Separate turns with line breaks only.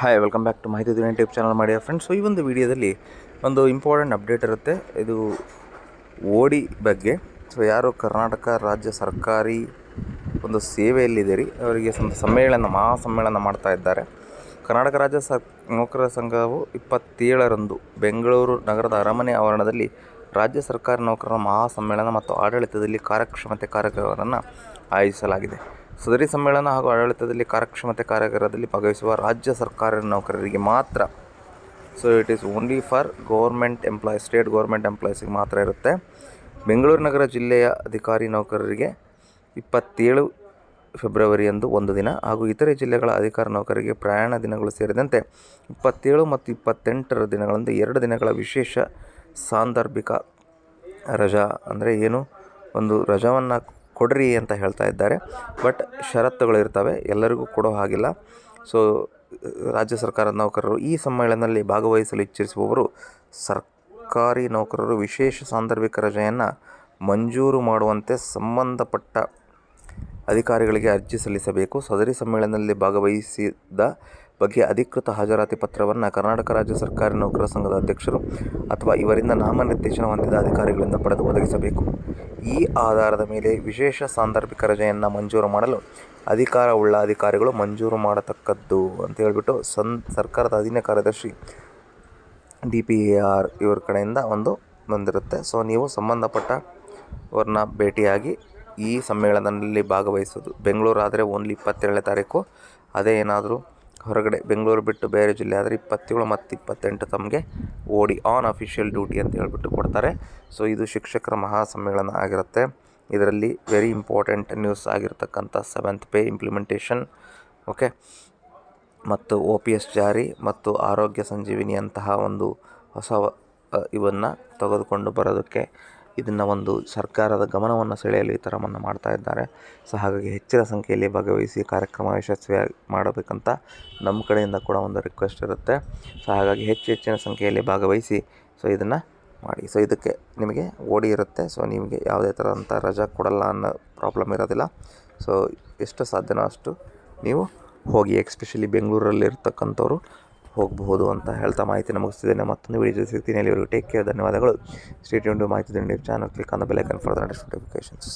Hi welcome back to ಮಾಹಿತಿ ದಿನ YouTube channel ಮಾಡಿ ಫ್ರೆಂಡ್ಸ್ ಸೊ ಈ ಒಂದು ವಿಡಿಯೋದಲ್ಲಿ ಒಂದು ಇಂಪಾರ್ಟೆಂಟ್ ಅಪ್ಡೇಟ್ ಇರುತ್ತೆ. ಇದು ಓಡಿ ಬಗ್ಗೆ. ಸೊ ಯಾರು ಕರ್ನಾಟಕ ರಾಜ್ಯ ಸರ್ಕಾರಿ ಒಂದು ಸೇವೆಯಲ್ಲಿದ್ದೀರಿ, ಅವರಿಗೆ ಸಮ್ಮೇಳನ ಮಹಾ ಸಮ್ಮೇಳನ ಮಾಡ್ತಾ ಇದ್ದಾರೆ. ಕರ್ನಾಟಕ ರಾಜ್ಯ ಸರ್, ನೌಕರರ ಸಂಘವು ಇಪ್ಪತ್ತೇಳರಂದು ಬೆಂಗಳೂರು ನಗರದ ಅರಮನೆ ಆವರಣದಲ್ಲಿ ರಾಜ್ಯ ಸರ್ಕಾರಿ ನೌಕರರ ಮಹಾ ಸಮ್ಮೇಳನ ಮತ್ತು ಆಡಳಿತದಲ್ಲಿ ಕಾರ್ಯಕ್ಷಮತೆ ಕಾರ್ಯಕ್ರಮವನ್ನು ಆಯೋಜಿಸಲಾಗಿದೆ. ಸದರಿ ಸಮ್ಮೇಳನ ಹಾಗೂ ಆಡಳಿತದಲ್ಲಿ ಕಾರ್ಯಕ್ಷಮತೆ ಕಾರ್ಯಾಗಾರದಲ್ಲಿ ಭಾಗವಹಿಸುವ ರಾಜ್ಯ ಸರ್ಕಾರಿ ನೌಕರರಿಗೆ ಮಾತ್ರ. So it is only for government employ state government ಎಂಪ್ಲಾಯೀಸಿಗೆ ಮಾತ್ರ ಇರುತ್ತೆ. ಬೆಂಗಳೂರು ನಗರ ಜಿಲ್ಲೆಯ ಅಧಿಕಾರಿ ನೌಕರರಿಗೆ ಇಪ್ಪತ್ತೇಳು ಫೆಬ್ರವರಿಯಂದು ಒಂದು ದಿನ ಹಾಗೂ ಇತರೆ ಜಿಲ್ಲೆಗಳ ಅಧಿಕಾರಿ ನೌಕರರಿಗೆ ಪ್ರಯಾಣ ದಿನಗಳು ಸೇರಿದಂತೆ ಇಪ್ಪತ್ತೇಳು ಮತ್ತು ಇಪ್ಪತ್ತೆಂಟರ ದಿನಗಳಂದು ಎರಡು ದಿನಗಳ ವಿಶೇಷ ಸಾಂದರ್ಭಿಕ ರಜಾ. ಅಂದರೆ ಏನು? ಒಂದು ರಜಾವನ್ನು ಕೊಡ್ರಿ ಅಂತ ಹೇಳ್ತಾ ಇದ್ದಾರೆ. ಬಟ್ ಷರತ್ತುಗಳಿರ್ತವೆ ಎಲ್ಲರಿಗೂ ಕೊಡೋ ಹಾಗಿಲ್ಲ. ಸೊ ರಾಜ್ಯ ಸರ್ಕಾರದ ನೌಕರರು ಈ ಸಮ್ಮೇಳನದಲ್ಲಿ ಭಾಗವಹಿಸಲು ಇಚ್ಛಿಸುವವರು ಸರ್ಕಾರಿ ನೌಕರರು. ವಿಶೇಷ ಸಾಂದರ್ಭಿಕ ರಜೆಯನ್ನು ಮಂಜೂರು ಮಾಡುವಂತೆ ಸಂಬಂಧಪಟ್ಟ ಅಧಿಕಾರಿಗಳಿಗೆ ಅರ್ಜಿ ಸಲ್ಲಿಸಬೇಕು. ಸದರಿ ಸಮ್ಮೇಳನದಲ್ಲಿ ಭಾಗವಹಿಸಿದ ಬಗ್ಗೆ ಅಧಿಕೃತ ಹಾಜರಾತಿ ಪತ್ರವನ್ನು ಕರ್ನಾಟಕ ರಾಜ್ಯ ಸರ್ಕಾರಿ ನೌಕರರ ಸಂಘದ ಅಧ್ಯಕ್ಷರು ಅಥವಾ ಇವರಿಂದ ನಾಮನಿರ್ದೇಶನ ಹೊಂದಿದ ಅಧಿಕಾರಿಗಳಿಂದ ಪಡೆದು ಒದಗಿಸಬೇಕು. ಈ ಆಧಾರದ ಮೇಲೆ ವಿಶೇಷ ಸಾಂದರ್ಭಿಕ ರಜೆಯನ್ನು ಮಂಜೂರು ಮಾಡಲು ಅಧಿಕಾರವುಳ್ಳ ಅಧಿಕಾರಿಗಳು ಮಂಜೂರು ಮಾಡತಕ್ಕದ್ದು ಅಂತ ಹೇಳಿಬಿಟ್ಟು ಸನ್ ಸರ್ಕಾರದ ಅಧೀನ ಕಾರ್ಯದರ್ಶಿ ಡಿ ಪಿ ಆರ್ ಇವ್ರ ಕಡೆಯಿಂದ ಒಂದು ಬಂದಿರುತ್ತೆ. ಸೊ, ನೀವು ಸಂಬಂಧಪಟ್ಟ ಅವ್ರನ್ನ ಭೇಟಿಯಾಗಿ ಈ ಸಮ್ಮೇಳನದಲ್ಲಿ ಭಾಗವಹಿಸೋದು. ಬೆಂಗಳೂರು ಆದರೆ ಓನ್ಲಿ ಇಪ್ಪತ್ತೇಳನೇ ತಾರೀಕು. ಅದೇ ಏನಾದರೂ ಹೊರಗಡೆ ಬೆಂಗಳೂರು ಬಿಟ್ಟು ಬೇರೆ ಜಿಲ್ಲೆ ಆದರೆ ಇಪ್ಪತ್ತೇಳು ಮತ್ತು ಇಪ್ಪತ್ತೆಂಟು ತಮಗೆ ಓಡಿ ಆನ್ ಅಫಿಷಿಯಲ್ ಡ್ಯೂಟಿ ಅಂತ ಹೇಳ್ಬಿಟ್ಟು ಕೊಡ್ತಾರೆ. ಸೊ ಇದು ಶಿಕ್ಷಕರ ಮಹಾಸಮ್ಮೇಳನ ಆಗಿರುತ್ತೆ. ಇದರಲ್ಲಿ ವೆರಿ ಇಂಪಾರ್ಟೆಂಟ್ ನ್ಯೂಸ್ ಆಗಿರ್ತಕ್ಕಂಥ ಸೆವೆಂತ್ ಪೇ ಇಂಪ್ಲಿಮೆಂಟೇಷನ್ ಓಕೆ ಮತ್ತು ಒ ಪಿ ಎಸ್ ಜಾರಿ ಮತ್ತು ಆರೋಗ್ಯ ಸಂಜೀವಿನಿಯಂತಹ ಒಂದು ಹೊಸ ಇವನ್ನು ತೆಗೆದುಕೊಂಡು ಬರೋದಕ್ಕೆ ಇದನ್ನು ಒಂದು ಸರ್ಕಾರದ ಗಮನವನ್ನು ಸೆಳೆಯಲು ಈ ಥರವನ್ನು ಮಾಡ್ತಾ ಇದ್ದಾರೆ. ಸೊ, ಹಾಗಾಗಿ ಹೆಚ್ಚಿನ ಸಂಖ್ಯೆಯಲ್ಲಿ ಭಾಗವಹಿಸಿ ಕಾರ್ಯಕ್ರಮ ಯಶಸ್ವಿಯಾಗಿ ಮಾಡಬೇಕಂತ ನಮ್ಮ ಕಡೆಯಿಂದ ಕೂಡ ಒಂದು ರಿಕ್ವೆಸ್ಟ್ ಇರುತ್ತೆ. ಸೊ, ಹಾಗಾಗಿ ಹೆಚ್ಚು ಹೆಚ್ಚಿನ ಸಂಖ್ಯೆಯಲ್ಲಿ ಭಾಗವಹಿಸಿ, ಸೊ, ಇದನ್ನು ಮಾಡಿ. ಸೊ, ಇದಕ್ಕೆ ನಿಮಗೆ ಓಡಿ ಇರುತ್ತೆ. ಸೊ, ನಿಮಗೆ ಯಾವುದೇ ಥರದಂಥ ರಜಾ ಕೊಡಲ್ಲ ಅನ್ನೋ ಪ್ರಾಬ್ಲಮ್ ಇರೋದಿಲ್ಲ. ಸೊ, ಎಷ್ಟು ಸಾಧ್ಯನೋ ಅಷ್ಟು ನೀವು ಹೋಗಿ ಎಕ್ಸ್ಪೆಷಲಿ ಬೆಂಗಳೂರಲ್ಲಿ ಇರ್ತಕ್ಕಂಥವ್ರು ಹೋಗಬಹುದು ಅಂತ ಹೇಳ್ತಾ ಮಾಹಿತಿಯನ್ನು ಮುಗಿಸ್ತಿದ್ದೇನೆ ಮತ್ತೊಂದು ವಿಡಿಯೋ ಸಿಗ್ತೀನಿ. ಅಲ್ಲಿವರೆಗೂ ಟೇಕ್ ಕೇರ್ ಧನ್ಯವಾದಗಳು. ಸ್ಟೇಟ್ ಮಾಹಿತಿ channel click on bell bell icon for the notifications